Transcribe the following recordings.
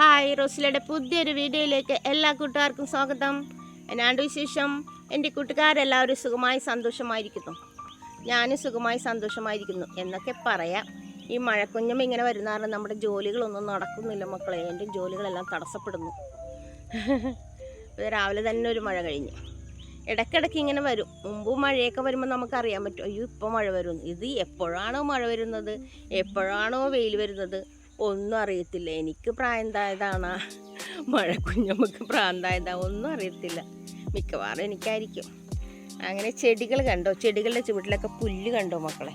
Hi റോസിലയുടെ പുതിയൊരു വീഡിയോയിലേക്ക് എല്ലാ കൂട്ടുകാർക്കും സ്വാഗതം. എന്നാണ്ട് വിശേഷം? എന്റെ കൂട്ടുകാരെല്ലാവരും സുഖമായി സന്തോഷമായിരിക്കുന്നു. ഞാനും സുഖമായി സന്തോഷമായിരിക്കുന്നു. എന്നൊക്കെ പറയാം. ഈ മഴക്കുഞ്ഞും ഇങ്ങനെ വരുന്ന കാരണം നമ്മുടെ ജോലികളൊന്നും നടക്കുന്നില്ല മക്കളെ. എന്റെ ജോലികളെല്ലാം തടസ്സപ്പെടുന്നു. രാവിലെ തന്നെ ഒരു മഴ കഴിഞ്ഞു. ഇടയ്ക്കിടയ്ക്ക് ഇങ്ങനെ വരും. മുമ്പ് മഴയൊക്കെ വരുമ്പോൾ നമുക്കറിയാൻ പറ്റും അയ്യോ ഇപ്പോൾ മഴ വരുന്നു. ഇത് എപ്പോഴാണോ മഴ വരുന്നത്? എപ്പോഴാണോ വെയിൽ വരുന്നത്? ഒന്നും അറിയത്തില്ല. എനിക്ക് പ്രായന്തായതാണ് മഴ കുഞ്ഞമ്മക്ക് പ്രാന്തായതാ ഒന്നും അറിയത്തില്ല. മിക്കവാറും എനിക്കായിരിക്കും. അങ്ങനെ ചെടികൾ കണ്ടോ? ചെടികളുടെ ചുവട്ടിലൊക്കെ പുല്ല് കണ്ടോ മക്കളെ?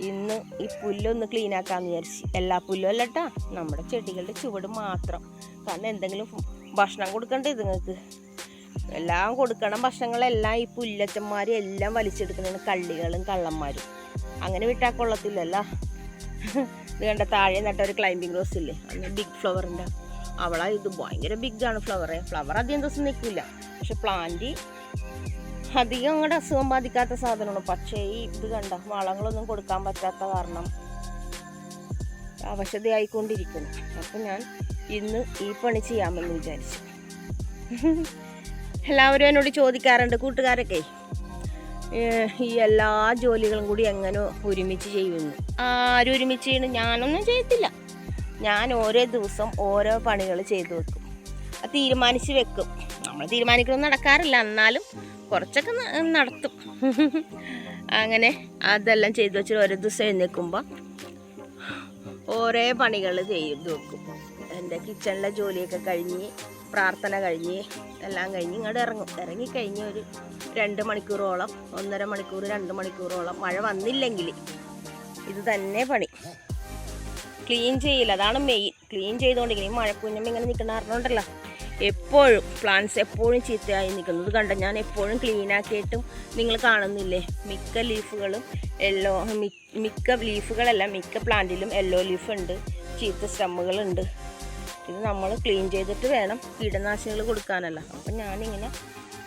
ഇന്ന് ഈ പുല്ലൊന്ന് ക്ലീൻ ആക്കാമെന്ന് വിചാരിച്ച്. എല്ലാ പുല്ലും അല്ല കേട്ടാ നമ്മുടെ ചെടികളുടെ ചുവട് മാത്രം. കാരണം എന്തെങ്കിലും ഭക്ഷണം കൊടുക്കണ്ടേ ഇതുങ്ങൾക്ക്? എല്ലാം കൊടുക്കണം ഭക്ഷണങ്ങളെല്ലാം. ഈ പുല്ലച്ചന്മാരും എല്ലാം വലിച്ചെടുക്കുന്നതാണ് കള്ളികളും കള്ളന്മാരും. അങ്ങനെ വിട്ടാൽ കൊള്ളത്തില്ലല്ലോ. ഇത് കണ്ട താഴെ നട്ട ഒരു ക്ലൈമ്പിംഗ് റോസ് ഇല്ലേ? അന്ന് ബിഗ് ഫ്ലവറിന്റെ അവളെ ഇത് ഭയങ്കര ബിഗ് ആണ് ഫ്ലവറെ ഫ്ലവർ അധികം ദിവസം നിൽക്കില്ല പക്ഷെ പ്ലാന്റ് അധികം അങ്ങോട്ട് അസുഖം ബാധിക്കാത്ത സാധനമാണ്. പക്ഷേ ഈ ഇത് കണ്ട വളങ്ങളൊന്നും കൊടുക്കാൻ പറ്റാത്ത കാരണം അവശതയായിക്കൊണ്ടിരിക്കുന്നു. അപ്പം ഞാൻ ഇന്ന് ഈ പണി ചെയ്യാമെന്ന് വിചാരിച്ചു. എല്ലാവരും എന്നോട് ചോദിക്കാറുണ്ട് കൂട്ടുകാരൊക്കെ. ഈ എല്ലാ ജോലികളും കൂടി എങ്ങനെ ഒരുമിച്ച് ചെയ്യുന്നു? ആരും ഒരുമിച്ച് ചെയ്യണം? ഞാനൊന്നും ചെയ്യത്തില്ല. ഞാൻ ഓരോ ദിവസം ഓരോ പണികൾ ചെയ്തു വെക്കും. അത് തീരുമാനിച്ച് വെക്കും. നമ്മൾ തീരുമാനിക്കണം നടക്കാറില്ല. എന്നാലും കുറച്ചൊക്കെ നടത്തും. അങ്ങനെ അതെല്ലാം ചെയ്തു വെച്ചിട്ട് ഓരോ ദിവസം എഴുന്നേൽക്കുമ്പോൾ ഓരോ പണികൾ ചെയ്തു വെക്കും. എന്റെ കിച്ചണിലെ ജോലിയൊക്കെ കഴിഞ്ഞ് പ്രാർത്ഥന കഴിഞ്ഞ് എല്ലാം കഴിഞ്ഞ് ഇങ്ങോട്ട് ഇറങ്ങും. ഇറങ്ങിക്കഴിഞ്ഞ് ഒരു രണ്ട് മണിക്കൂറോളം ഒന്നര മണിക്കൂർ രണ്ട് മണിക്കൂറോളം മഴ വന്നില്ലെങ്കിൽ ഇത് തന്നെ പണി. ക്ലീൻ ചെയ്യില്ല. അതാണ് മെയിൻ. ക്ലീൻ ചെയ്തുകൊണ്ടിരിക്കുന്നത് ഈ മഴക്കുഞ്ഞമ്മ ഇങ്ങനെ നിൽക്കുന്ന കാരണമുണ്ടല്ലോ എപ്പോഴും പ്ലാന്റ്സ് എപ്പോഴും ചീത്തയായി നിൽക്കുന്നത് കണ്ട? ഞാൻ എപ്പോഴും ക്ലീൻ ആക്കിയിട്ടും നിങ്ങൾ കാണുന്നില്ലേ? മിക്ക ലീഫുകളും യെല്ലോ മിക്ക ലീഫുകളല്ല മിക്ക പ്ലാന്റിലും യെല്ലോ ലീഫ് ഉണ്ട്. ചീത്ത സ്റ്റമ്മുകളുണ്ട് ഇത് നമ്മൾ ക്ലീൻ ചെയ്തിട്ട് വേണം കീടനാശിനികൾ കൊടുക്കാനല്ല. അപ്പം ഞാനിങ്ങനെ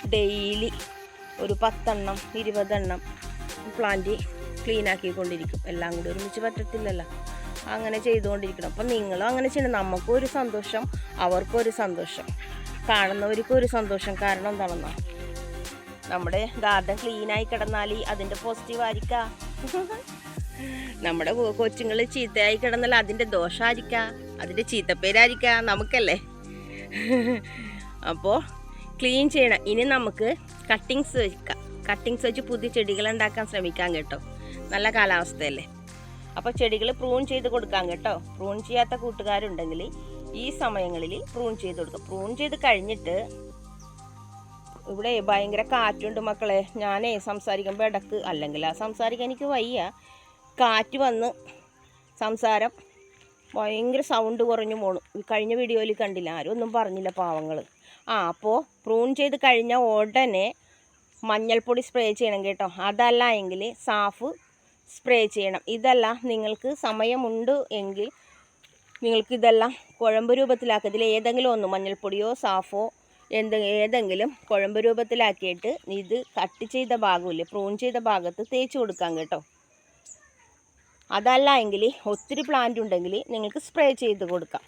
ഡെയിലി ഒരു പത്തെണ്ണം ഇരുപതെണ്ണം പ്ലാന്റ് ക്ലീൻ ആക്കിക്കൊണ്ടിരിക്കും. എല്ലാം കൂടി ഒരുമിച്ച് പറ്റത്തില്ലല്ലോ. അങ്ങനെ ചെയ്തുകൊണ്ടിരിക്കണം. അപ്പം നിങ്ങളും അങ്ങനെ ചെയ്യണം. നമുക്കും ഒരു സന്തോഷം അവർക്കും ഒരു സന്തോഷം കാണുന്നവർക്കും ഒരു സന്തോഷം. കാരണം എന്താണെന്നോ? നമ്മുടെ ഗാർഡൻ ക്ലീനായി കിടന്നാൽ അതിന്റെ പോസിറ്റീവ് ആയിരിക്കാം. നമ്മുടെ കൊച്ചുങ്ങൾ ചീത്തയായി കിടന്നല്ല അതിന്റെ ദോഷമായിരിക്കാം അതിന്റെ ചീത്തപ്പേരായിരിക്കാം നമുക്കല്ലേ? അപ്പോൾ ക്ലീൻ ചെയ്യണം. ഇനി നമുക്ക് കട്ടിങ്സ് വെക്കാം. കട്ടിങ്സ് വെച്ച് പുതിയ ചെടികൾ ഉണ്ടാക്കാൻ ശ്രമിക്കാം കേട്ടോ. നല്ല കാലാവസ്ഥയല്ലേ? അപ്പോൾ ചെടികൾ പ്രൂൺ ചെയ്ത് കൊടുക്കാം കേട്ടോ. പ്രൂൺ ചെയ്യാത്ത കൂട്ടുകാരുണ്ടെങ്കിൽ ഈ സമയങ്ങളിൽ പ്രൂൺ ചെയ്ത് കൊടുക്കുക പ്രൂൺ ചെയ്ത് കഴിഞ്ഞിട്ട് ഇവിടെ ഭയങ്കര കാറ്റുണ്ട് മക്കളെ. ഞാനേ സംസാരിക്കുമ്പോൾ ഇടയ്ക്ക് അല്ലെങ്കിൽ ആ സംസാരിക്കാൻ എനിക്ക് വയ്യ. കാറ്റ് വന്ന് സംസാരം ഭയങ്കര സൗണ്ട് കുറഞ്ഞു പോണു. കഴിഞ്ഞ വീഡിയോയിൽ കണ്ടില്ല. ആരും ഒന്നും പറഞ്ഞില്ല പാവങ്ങൾ. ആ അപ്പോൾ പ്രൂൺ ചെയ്ത് കഴിഞ്ഞ ഉടനെ മഞ്ഞൾപ്പൊടി സ്പ്രേ ചെയ്യണം കേട്ടോ. അതല്ല എങ്കിൽ സാഫ് സ്പ്രേ ചെയ്യണം. ഇതല്ല നിങ്ങൾക്ക് സമയമുണ്ട് എങ്കിൽ നിങ്ങൾക്ക് ഇതെല്ലാം കുഴമ്പ് രൂപത്തിലാക്കുക ഇതിൽ ഏതെങ്കിലും ഒന്ന് മഞ്ഞൾപ്പൊടിയോ സാഫോ എന്ത് ഏതെങ്കിലും കുഴമ്പ് രൂപത്തിലാക്കിയിട്ട് ഇത് കട്ട് ചെയ്ത ഭാഗമില്ലേ പ്രൂൺ ചെയ്ത ഭാഗത്ത് തേച്ച് കൊടുക്കാം കേട്ടോ. അതല്ല എങ്കിൽ ഒത്തിരി പ്ലാന്റ് ഉണ്ടെങ്കിൽ നിങ്ങൾക്ക് സ്പ്രേ ചെയ്ത് കൊടുക്കാം.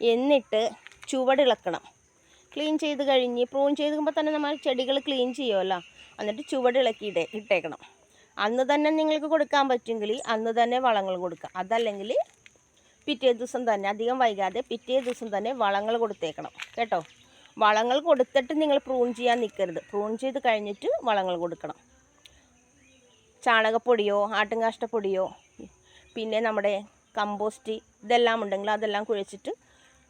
എന്നിട്ട് ചുവടിളക്കണം ക്ലീൻ ചെയ്ത് കഴിഞ്ഞ് പ്രൂൺ ചെയ്തുമ്പോൾ തന്നെ നമ്മൾ ചെടികൾ ക്ലീൻ ചെയ്യുമല്ലോ എന്നിട്ട് ചുവടിളക്കി ഇടേ ഇട്ടേക്കണം. അന്ന് തന്നെ നിങ്ങൾക്ക് കൊടുക്കാൻ പറ്റുമെങ്കിൽ അന്ന് തന്നെ വളങ്ങൾ കൊടുക്കുക അതല്ലെങ്കിൽ പിറ്റേ ദിവസം തന്നെ അധികം വൈകാതെ പിറ്റേ ദിവസം തന്നെ വളങ്ങൾ കൊടുത്തേക്കണം. കേട്ടോ? വളങ്ങൾ കൊടുത്തിട്ട് നിങ്ങൾ പ്രൂൺ ചെയ്യാൻ നിൽക്കരുത് പ്രൂൺ ചെയ്ത് കഴിഞ്ഞിട്ട് വളങ്ങൾ കൊടുക്കണം. ചാണകപ്പൊടിയോ ആട്ടുംകാഷ്ടപ്പൊടിയോ പിന്നെ നമ്മുടെ കമ്പോസ്റ്റ് ഇതെല്ലാം ഉണ്ടെങ്കിൽ അതെല്ലാം കുഴച്ചിട്ട്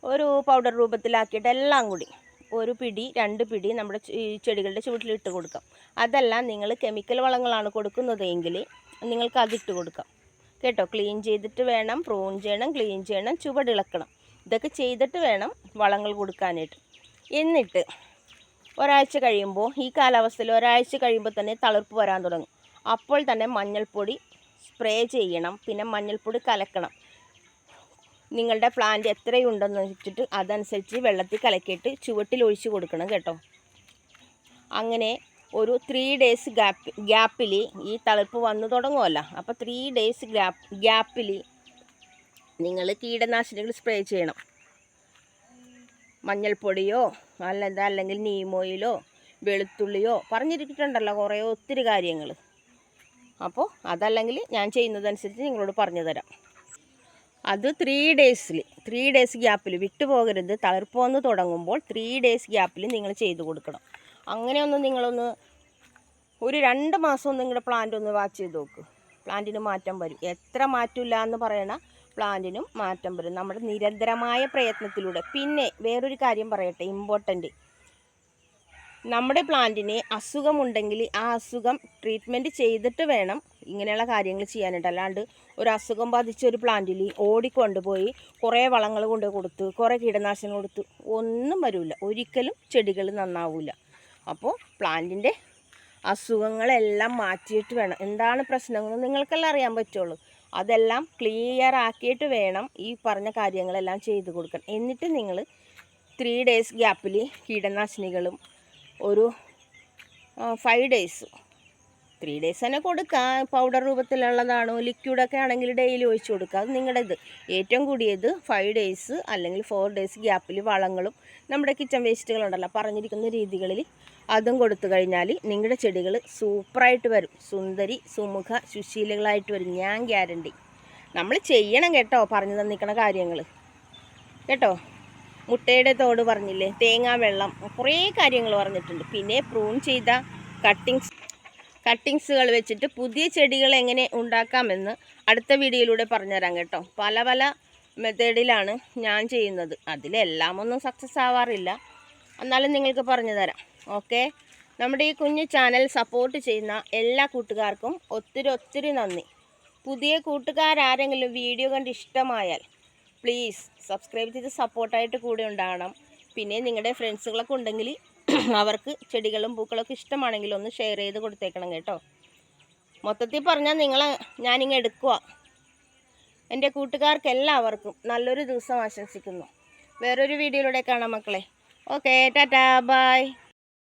ഒരു പൗഡർ രൂപത്തിലാക്കിയിട്ട് എല്ലാം കൂടി ഒരു പിടി രണ്ട് പിടി നമ്മുടെ ചെടികളുടെ ചുവട്ടിൽ ഇട്ട് കൊടുക്കാം. അതെല്ലാം നിങ്ങൾ കെമിക്കൽ വളങ്ങളാണ് കൊടുക്കുന്നതെങ്കിൽ നിങ്ങൾക്ക് അതിട്ട് കൊടുക്കാം. കേട്ടോ? ക്ലീൻ ചെയ്തിട്ട് വേണം പ്രൂൺ ചെയ്യണം ക്ലീൻ ചെയ്യണം ചുവടിളക്കണം ഇതൊക്കെ ചെയ്തിട്ട് വേണം വളങ്ങൾ കൊടുക്കാനായിട്ട്. എന്നിട്ട് ഒരാഴ്ച കഴിയുമ്പോൾ ഈ കാലാവസ്ഥയിൽ ഒരാഴ്ച കഴിയുമ്പോൾ തന്നെ തളിർപ്പ് വരാൻ തുടങ്ങും. അപ്പോൾ തന്നെ മഞ്ഞൾപ്പൊടി സ്പ്രേ ചെയ്യണം പിന്നെ മഞ്ഞൾപ്പൊടി കലക്കണം. നിങ്ങളുടെ പ്ലാന്റ് എത്രയുണ്ടെന്ന് വെച്ചിട്ട് അതനുസരിച്ച് വെള്ളത്തിൽ കലക്കിയിട്ട് ചുവട്ടിൽ ഒഴിച്ച് കൊടുക്കണം കേട്ടോ. അങ്ങനെ ഒരു ത്രീ ഡേയ്സ് ഗ്യാപ്പ് ഗ്യാപ്പിൽ ഈ തളിപ്പ് വന്നു തുടങ്ങുമല്ലോ അപ്പോൾ ത്രീ ഡേയ്സ് ഗ്യാപ്പ് ഗ്യാപ്പിൽ നിങ്ങൾ കീടനാശിനികൾ സ്പ്രേ ചെയ്യണം. മഞ്ഞൾപ്പൊടിയോ അല്ലെന്താ അല്ലെങ്കിൽ നീമോയിലോ വെളുത്തുള്ളിയോ പറഞ്ഞിരിക്കുന്നുണ്ടല്ലോ കുറേ ഒത്തിരി കാര്യങ്ങൾ. അപ്പോൾ അതല്ലെങ്കിൽ ഞാൻ ചെയ്യുന്നതനുസരിച്ച് നിങ്ങളോട് പറഞ്ഞു തരാം. അത് ത്രീ ഡേയ്സിൽ ത്രീ ഡേയ്സ് ഗ്യാപ്പിൽ വിട്ടു പോകരുത്. തളിർപ്പോന്ന് തുടങ്ങുമ്പോൾ ത്രീ ഡേയ്സ് ഗ്യാപ്പിൽ നിങ്ങൾ ചെയ്ത് കൊടുക്കണം. അങ്ങനെയൊന്ന് നിങ്ങളൊന്ന് ഒരു രണ്ട് മാസം നിങ്ങളുടെ പ്ലാന്റ് ഒന്ന് വാച്ച് ചെയ്ത് നോക്ക്. പ്ലാന്റിന് മാറ്റം വരും. എത്ര മാറ്റില്ല എന്ന് പറയണ പ്ലാന്റിനും മാറ്റം വരും. നമ്മുടെ നിരന്തരമായ പ്രയത്നത്തിലൂടെ. പിന്നെ വേറൊരു കാര്യം പറയട്ടെ ഇമ്പോർട്ടന്റ് നമ്മുടെ പ്ലാന്റിന് അസുഖമുണ്ടെങ്കിൽ ആ അസുഖം ട്രീറ്റ്മെന്റ് ചെയ്തിട്ട് വേണം ഇങ്ങനെയുള്ള കാര്യങ്ങൾ ചെയ്യാനായിട്ട്. അല്ലാണ്ട് ഒരു അസുഖം ബാധിച്ച ഒരു പ്ലാന്റിൽ ഓടിക്കൊണ്ടുപോയി കുറേ വളങ്ങൾ കൊണ്ട് കൊടുത്ത് കുറേ കീടനാശിനി കൊടുത്ത് ഒന്നും വരില്ല ഒരിക്കലും ചെടികൾ നന്നാവില്ല അപ്പോൾ പ്ലാന്റിന്റെ അസുഖങ്ങളെല്ലാം മാറ്റിയിട്ട് വേണം. എന്താണ് പ്രശ്നങ്ങൾ? നിങ്ങൾക്കെല്ലാം അറിയാൻ പറ്റുള്ളൂ. അതെല്ലാം ക്ലിയർ ആക്കിയിട്ട് വേണം ഈ പറഞ്ഞ കാര്യങ്ങളെല്ലാം ചെയ്ത് കൊടുക്കണം എന്നിട്ട് നിങ്ങൾ ത്രീ ഡേയ്സ് ഗ്യാപ്പിൽ കീടനാശിനികളും ഒരു ഫൈവ് ഡേയ്സ് ത്രീ ഡേയ്സ് തന്നെ കൊടുക്കാം. പൗഡർ രൂപത്തിലുള്ളതാണോ. ലിക്വിഡൊക്കെ ആണെങ്കിൽ ഡെയിലി ഒഴിച്ച് കൊടുക്കുക അത് നിങ്ങളുടെ ഇത്. ഏറ്റവും കൂടിയത് ഫൈവ് ഡേയ്സ് അല്ലെങ്കിൽ ഫോർ ഡേയ്സ് ഗ്യാപ്പിൽ വളങ്ങളും നമ്മുടെ കിച്ചൺ വേസ്റ്റുകളുണ്ടല്ലോ പറഞ്ഞിരിക്കുന്ന രീതികളിൽ അതും കൊടുത്തു കഴിഞ്ഞാൽ നിങ്ങളുടെ ചെടികൾ സൂപ്പറായിട്ട് വരും. സുന്ദരി സുമുഖ സുശീലകളായിട്ട് വരും. ഞാൻ ഗ്യാരണ്ടി നമ്മൾ ചെയ്യണം കേട്ടോ. പറഞ്ഞു തന്നിരിക്കണ കാര്യങ്ങൾ കേട്ടോ? മുട്ടയുടെ തോട് പറഞ്ഞില്ലേ തേങ്ങാ വെള്ളം കുറേ കാര്യങ്ങൾ പറഞ്ഞിട്ടുണ്ട്. പിന്നെ പ്രൂൺ ചെയ്ത കട്ടിങ്സ് കട്ടിങ്സുകൾ വെച്ചിട്ട് പുതിയ ചെടികൾ എങ്ങനെ ഉണ്ടാക്കാമെന്ന് അടുത്ത വീഡിയോയിലൂടെ പറഞ്ഞുതരാം കേട്ടോ. പല പല മെത്തേഡിലാണ് ഞാൻ ചെയ്യുന്നത്. അതിലെല്ലാം ഒന്നും സക്സസ് ആവാറില്ല. എന്നാലും നിങ്ങൾക്ക് പറഞ്ഞു തരാം ഓക്കെ നമ്മുടെ ഈ കുഞ്ഞു ചാനൽ സപ്പോർട്ട് ചെയ്യുന്ന എല്ലാ കൂട്ടുകാർക്കും ഒത്തിരി ഒത്തിരി നന്ദി. പുതിയ കൂട്ടുകാരാരെങ്കിലും വീഡിയോ കണ്ട് ഇഷ്ടമായാൽ പ്ലീസ് സബ്സ്ക്രൈബ് ചെയ്ത് സപ്പോർട്ടായിട്ട് കൂടെ ഉണ്ടാകണം. പിന്നെ നിങ്ങളുടെ ഫ്രണ്ട്സുകളൊക്കെ ഉണ്ടെങ്കിൽ അവർക്ക് ചെടികളും പൂക്കളൊക്കെ ഇഷ്ടമാണെങ്കിൽ ഒന്ന് ഷെയർ ചെയ്ത് കൊടുത്തേക്കണം കേട്ടോ. മൊത്തത്തിൽ പറഞ്ഞാൽ നിങ്ങൾ ഞാനിങ്ങ് എടുക്കുക എന്റെ കൂട്ടുകാർക്ക് എല്ലാവർക്കും നല്ലൊരു ദിവസം ആശംസിക്കുന്നു. വേറൊരു വീഡിയോയിലൂടെ കാണാം മക്കളെ. Okay tata bye